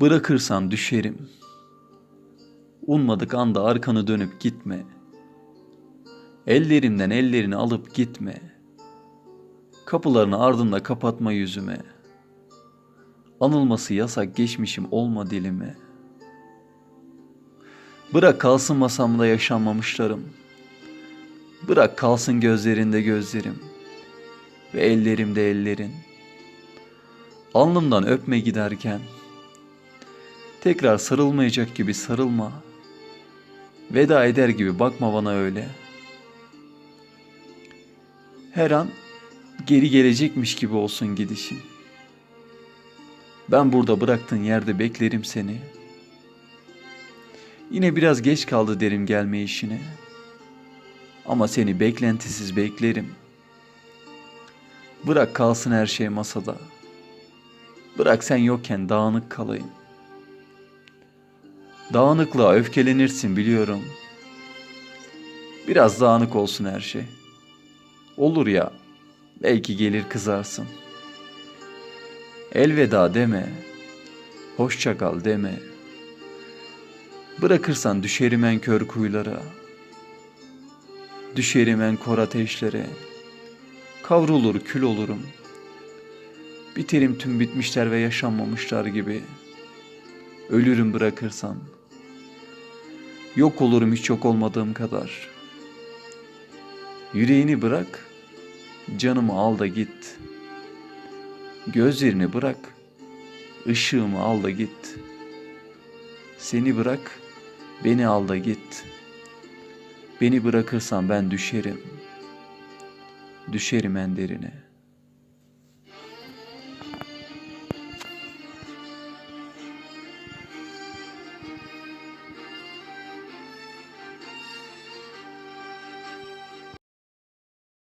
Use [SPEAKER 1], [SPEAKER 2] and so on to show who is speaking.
[SPEAKER 1] Bırakırsan düşerim. Ummadık anda arkanı dönüp gitme. Ellerimden ellerini alıp gitme. Kapılarını ardında kapatma yüzüme. Anılması yasak geçmişim olma dilime. Bırak kalsın masamda yaşanmamışlarım. Bırak kalsın gözlerinde gözlerim ve ellerimde ellerin. Alnımdan öpme giderken tekrar sarılmayacak gibi sarılma. Veda eder gibi bakma bana öyle. Her an geri gelecekmiş gibi olsun gidişin. Ben burada bıraktığın yerde beklerim seni. Yine biraz geç kaldı derim gelme işine. Ama seni beklentisiz beklerim. Bırak kalsın her şey masada. Bırak sen yokken dağınık kalayım. Dağınıklığa öfkelenirsin biliyorum. Biraz dağınık olsun her şey. Olur ya, belki gelir kızarsın. Elveda deme, hoşça kal deme. Bırakırsan düşerim en kör kuyulara. Düşerim en kor ateşlere. Kavrulur kül olurum. Biterim tüm bitmişler ve yaşanmamışlar gibi. Ölürüm bırakırsan. Yok olurum hiç yok olmadığım kadar. Yüreğini bırak, canımı al da git. Gözlerini bırak, ışığımı al da git. Seni bırak, beni al da git. Beni bırakırsan ben düşerim. Düşerim en derine.''